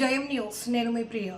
జయం న్యూస్. నేను మీ ప్రియ.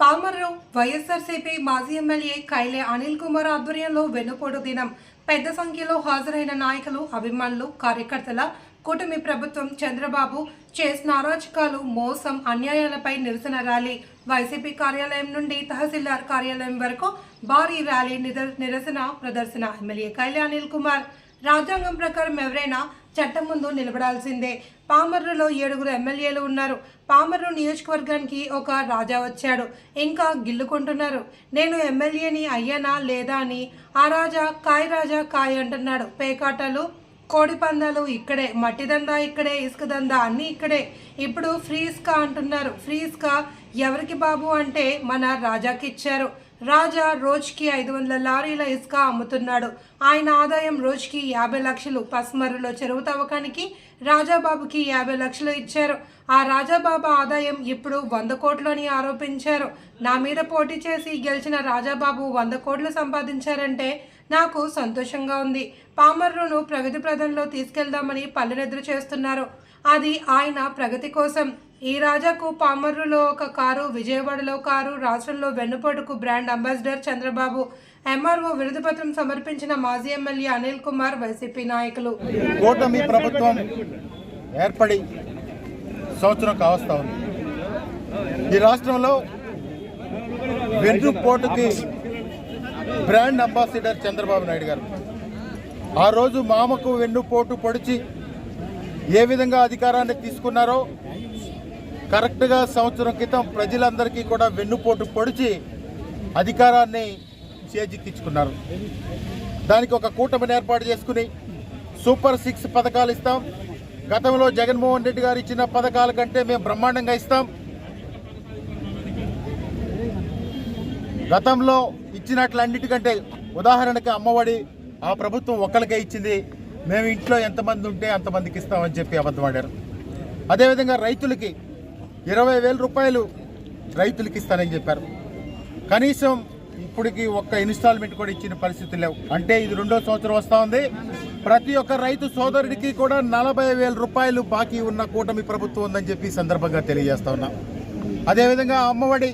పామర్రావు వైఎస్ఆర్సీపీ మాజీ ఎమ్మెల్యే కైలే అనిల్ కుమార్ ఆధ్వర్యంలో వెన్నుపోటు దినం. పెద్ద సంఖ్యలో హాజరైన నాయకులు అభిమానులు కార్యకర్తల కూటమి ప్రభుత్వం చంద్రబాబు చేసిన అరాచకాలు మోసం అన్యాయాలపై నిరసన ర్యాలీ. వైసీపీ కార్యాలయం నుండి తహసీల్దార్ కార్యాలయం వరకు భారీ ర్యాలీ నిరసన ప్రదర్శన. ఎమ్మెల్యే కైలే అనిల్ కుమార్ రాజ్యాంగం ప్రకారం ఎవరైనా చట్టం ముందు నిలబడాల్సిందే. పామర్రులో ఏడుగురు ఎమ్మెల్యేలు ఉన్నారు. పామర్రు నియోజకవర్గానికి ఒక రాజా వచ్చాడు. ఇంకా గిల్లుకుంటున్నారు. నేను ఎమ్మెల్యేని అయ్యానా లేదా అని ఆ రాజా కాయ్ రాజా కాయ్ అంటున్నాడు. పేకాటలు కోడి పందాలు ఇక్కడే మట్టి దందా ఇక్కడే ఇసుక దందా అన్నీ ఇక్కడే. ఇప్పుడు ఫ్రీ ఇసుక అంటున్నారు. ఫ్రీ ఇసుక ఎవరికి బాబు అంటే మన రాజాకి ఇచ్చారు రాజా రోజుకి ఐదు వందల లారీల ఇసుక అమ్ముతున్నాడు. ఆయన ఆదాయం రోజుకి యాభై లక్షలు. పస్మర్రులో చెరువు తవ్వకానికి రాజాబాబుకి యాభై లక్షలు ఇచ్చారు. ఆ రాజాబాబు ఆదాయం ఇప్పుడు వంద కోట్లు అని ఆరోపించారు. నా మీద పోటీ చేసి గెలిచిన రాజాబాబు వంద కోట్లు సంపాదించారంటే నాకు సంతోషంగా ఉంది. పామర్రును ప్రగతి ప్రదంలో తీసుకెళ్దామని పల్లెనెదురు చేస్తున్నారు. అది ఆయన ప్రగతి కోసం. ఈ రాజాకు పామర్రులో ఒక కారు విజయవాడలో కారు రాష్ట్రంలో వెన్నుపోటుకు బ్రాండ్ అంబాసిడర్ చంద్రబాబు ఎంఆర్ఓ విరుదుపత్రం సమర్పించిన మాజీ ఎమ్మెల్యే అనిల్ కుమార్ వైసీపీ నాయకులు. కూటమి ప్రభుత్వం ఏర్పడి సంవత్సరం కావస్తా ఉంది. ఈ రాష్ట్రంలో వెన్నుపోటుకి బ్రాండ్ అంబాసిడర్ చంద్రబాబు నాయుడు గారు. ఆ రోజు మామకు వెన్నుపోటు పొడిచి ఏ విధంగా అధికారాన్ని తీసుకున్నారో కరెక్ట్గా సంవత్సరం క్రితం ప్రజలందరికీ కూడా వెన్నుపోటు పొడిచి అధికారాన్ని చేజిక్కించుకున్నారు. దానికి ఒక కూటమిని ఏర్పాటు చేసుకుని సూపర్ సిక్స్ పథకాలు ఇస్తాం. గతంలో జగన్మోహన్ రెడ్డి గారు ఇచ్చిన పథకాల కంటే మేము బ్రహ్మాండంగా ఇస్తాం. గతంలో ఇచ్చినట్లన్నిటికంటే ఉదాహరణకి అమ్మఒడి ఆ ప్రభుత్వం ఒక్కరికే ఇచ్చింది. మేము ఇంట్లో ఎంతమంది ఉంటే అంతమందికి ఇస్తామని చెప్పి అబద్ధం ఆడారు. అదేవిధంగా రైతులకి ఇరవై వేల రూపాయలు రైతులకి ఇస్తానని చెప్పారు. కనీసం ఇప్పటికి ఒక్క ఇన్స్టాల్మెంట్ కూడా ఇచ్చిన పరిస్థితి లేవు. అంటే ఇది రెండో సంవత్సరం వస్తూ ఉంది. ప్రతి ఒక్క రైతు సోదరుడికి కూడా నలభై వేల రూపాయలు బాకీ ఉన్న కూటమి ప్రభుత్వం ఉందని చెప్పి సందర్భంగా తెలియజేస్తా ఉన్నా. అదేవిధంగా అమ్మఒడి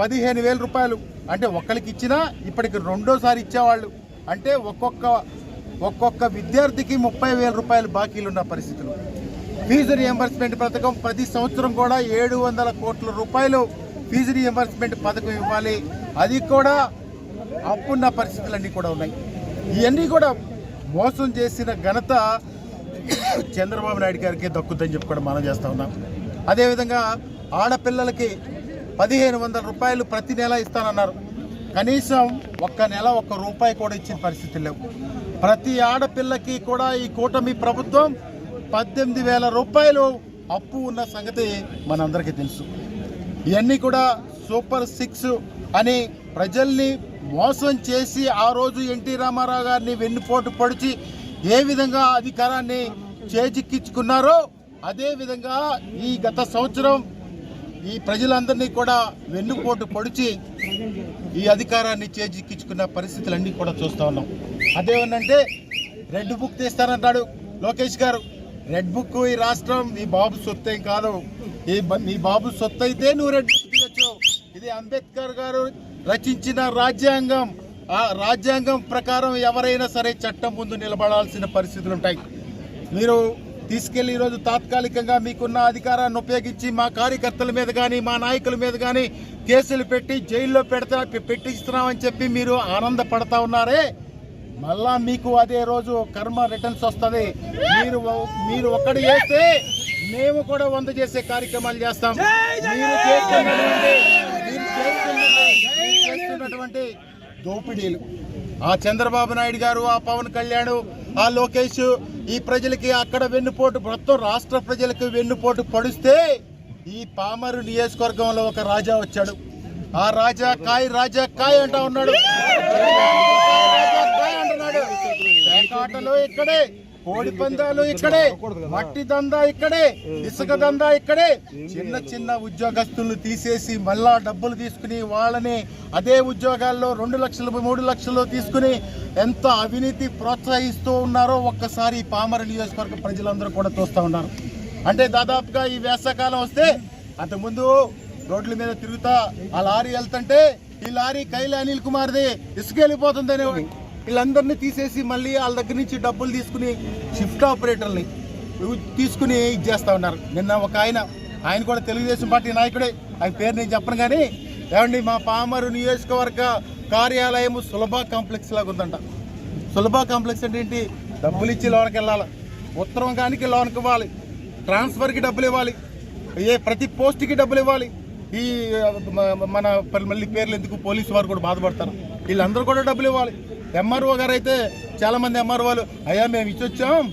పదిహేను వేల రూపాయలు అంటే ఒక్కరికి ఇచ్చినా ఇప్పటికి రెండోసారి ఇచ్చేవాళ్ళు. అంటే ఒక్కొక్క ఒక్కొక్క విద్యార్థికి ముప్పై వేల రూపాయలు బాకీలున్న పరిస్థితులు. ఫీజు రియంబర్స్మెంట్ పథకం ప్రతి సంవత్సరం కూడా ఏడు వందల కోట్ల రూపాయలు ఫీజు రియంబర్స్మెంట్ పథకం ఇవ్వాలి. అది కూడా అప్పున్న పరిస్థితులన్నీ కూడా ఉన్నాయి. ఇవన్నీ కూడా మోసం చేసిన ఘనత చంద్రబాబు నాయుడు గారికి దక్కుతుందని చెప్పి కూడా మనం చేస్తూ ఉన్నాం. అదేవిధంగా ఆడపిల్లలకి పదిహేను వందల రూపాయలు ప్రతి నెల ఇస్తానన్నారు. కనీసం ఒక్క నెల ఒక్క రూపాయి కూడా ఇచ్చిన పరిస్థితి లేవు. ప్రతి ఆడపిల్లకి కూడా ఈ కూటమి ప్రభుత్వం పద్దెనిమిది వేల రూపాయలు అప్పు ఉన్న సంగతి మనందరికీ తెలుసు. ఇవన్నీ కూడా సూపర్ సిక్స్ అని ప్రజల్ని మోసం చేసి ఆ రోజు ఎన్టీ రామారావు గారిని వెన్నుపోటు పొడిచి ఏ విధంగా అధికారాన్ని చేజిక్కించుకున్నారో అదేవిధంగా ఈ గత సంవత్సరం ఈ ప్రజలందరినీ కూడా వెన్నుపోటు పొడిచి ఈ అధికారాన్ని చేజిక్కించుకున్న పరిస్థితులన్నీ కూడా చూస్తూ ఉన్నాం. అదేమనంటే రెడ్ బుక్ తీస్తానన్నాడు లోకేష్ గారు. రెడ్ బుక్ ఈ రాష్ట్రం మీ బాబు సొత్తు కాదు. ఈ నీ మీ బాబు సొత్తు అయితే నువ్వు రెడ్ బుక్ తీయచ్చు. ఇది అంబేద్కర్ గారు రచించిన రాజ్యాంగం. ఆ రాజ్యాంగం ప్రకారం ఎవరైనా సరే చట్టం ముందు నిలబడాల్సిన పరిస్థితులు ఉంటాయి. మీరు తీసుకెళ్ళి ఈరోజు తాత్కాలికంగా మీకున్న అధికారాన్ని ఉపయోగించి మా కార్యకర్తల మీద కానీ మా నాయకుల మీద కానీ కేసులు పెట్టి జైల్లో పెడతా పెట్టిస్తున్నామని చెప్పి మీరు ఆనందపడతా ఉన్నారే? మళ్ళా మీకు అదే రోజు కర్మ రిటర్న్స్ వస్తుంది. మీరు మీరు ఒక్కడు చేస్తే మేము కూడా వంద చేసే కార్యక్రమాలు చేస్తాం. మీరు చేస్తున్నటువంటి దోపిడీలు. ఆ చంద్రబాబు నాయుడు గారు ఆ పవన్ కళ్యాణ్ ఆ లోకేష్ ఈ ప్రజలకి అక్కడ వెన్నుపోటు మొత్తం రాష్ట్ర ప్రజలకు వెన్నుపోటు పడిస్తే ఈ పామరు నియోజకవర్గంలో ఒక రాజా వచ్చాడు. ఆ రాజా కాయ్ రాజా కాయ్ అంటా ఉన్నాడు. కాటలు ఇక్కడే కోడి పందాలు ఇక్కడే మట్టి దందా ఇక్కడే ఇసుక దందా ఇక్కడే. చిన్న చిన్న ఉద్యోగస్తులను తీసేసి మళ్ళా డబ్బులు తీసుకుని వాళ్ళని అదే ఉద్యోగాల్లో రెండు లక్షలు మూడు లక్షలు తీసుకుని ఎంత అవినీతి ప్రోత్సహిస్తూ ఉన్నారో ఒక్కసారి ఈ పామర నియోజకవర్గ ప్రజలందరూ కూడా చూస్తూ ఉన్నారు. అంటే దాదాపుగా ఈ వేసవకాలం వస్తే అంతకుముందు రోడ్ల మీద తిరుగుతా ఆ లారీ వెళ్తుంటే ఈ లారీ కైలి అనిల్ కుమార్ది ఇసుకెళ్ళిపోతుంది అనేవాడు వీళ్ళందరినీ తీసేసి మళ్ళీ వాళ్ళ దగ్గర నుంచి డబ్బులు తీసుకుని షిఫ్ట్ ఆపరేటర్ని తీసుకుని ఇది చేస్తా ఉన్నారు. నిన్న ఒక ఆయన ఆయన కూడా తెలుగుదేశం పార్టీ నాయకుడే. ఆయన పేరు నేను చెప్పను కానీ ఏమండి మా పామరు నియోజకవర్గ కార్యాలయం సులభ కాంప్లెక్స్ లాగా ఉందంట. సులభ కాంప్లెక్స్ అంటే ఏంటి? డబ్బులు ఇచ్చి లోన్కి వెళ్ళాలి. ఉత్తరం కానికి లోన్కి ఇవ్వాలి. ట్రాన్స్ఫర్కి డబ్బులు ఇవ్వాలి. ఏ ప్రతి పోస్ట్కి డబ్బులు ఇవ్వాలి. ఈ మన మళ్ళీ పేర్లు ఎందుకు? పోలీసు వారు కూడా బాధపడతారు. వీళ్ళందరూ కూడా డబ్బులు ఇవ్వాలి. ఎంఆర్ఓ గారు అయితే చాలామంది ఎంఆర్ఓలు అయ్యా మేము ఇచ్చొచ్చాం.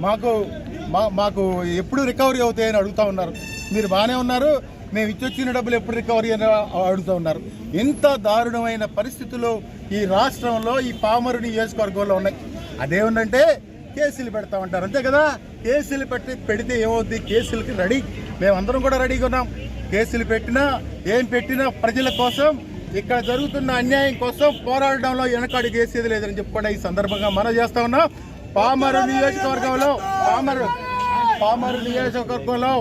మాకు మా మాకు ఎప్పుడు రికవరీ అవుతాయని అడుగుతా ఉన్నారు. మీరు బాగానే ఉన్నారు. మేము ఇచ్చొచ్చిన డబ్బులు ఎప్పుడు రికవరీ అని అడుగుతూ ఉన్నారు. ఇంత దారుణమైన పరిస్థితులు ఈ రాష్ట్రంలో ఈ పామరు నియోజకవర్గంలో ఉన్నాయి. అదేముందంటే కేసులు పెడతా ఉంటారు. అంతే కదా? కేసులు పెట్టి పెడితే ఏమవుద్ది? కేసులకి రెడీ. మేమందరం కూడా రెడీగా ఉన్నాం. కేసులు పెట్టినా ఏం పెట్టినా ప్రజల కోసం ఇక్కడ జరుగుతున్న అన్యాయం కోసం పోరాడడంలో వెనకాడి చేసేది లేదని చెప్పండి. ఈ సందర్భంగా మనం చేస్తా ఉన్నాం. పామరు నియోజకవర్గంలో పామరు పామరు నియోజకవర్గంలో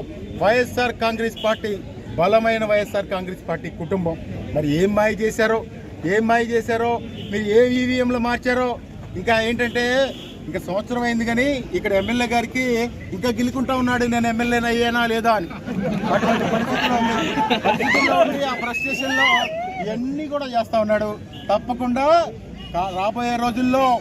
వైఎస్ఆర్ కాంగ్రెస్ పార్టీ బలమైన వైఎస్ఆర్ కాంగ్రెస్ పార్టీ కుటుంబం. మరి ఏం మాయ చేశారో ఏం మాయ చేశారో మీరు ఏ ఈవీఎంలు మార్చారో ఇంకా ఏంటంటే ఇంకా సంవత్సరం అయింది కానీ ఇక్కడ ఎమ్మెల్యే గారికి ఇంకా గిలుకుంటా ఉన్నాడు. నేను ఎమ్మెల్యేనయ్యానా లేదా అని. అటువంటి పరిస్థితుల్లో పరిస్థితుల్లో ఉంది ఆ ఫ్రస్ట్రేషన్లో ఇవన్నీ కూడా చేస్తా ఉన్నాడు. తప్పకుండా రాబోయే రోజుల్లో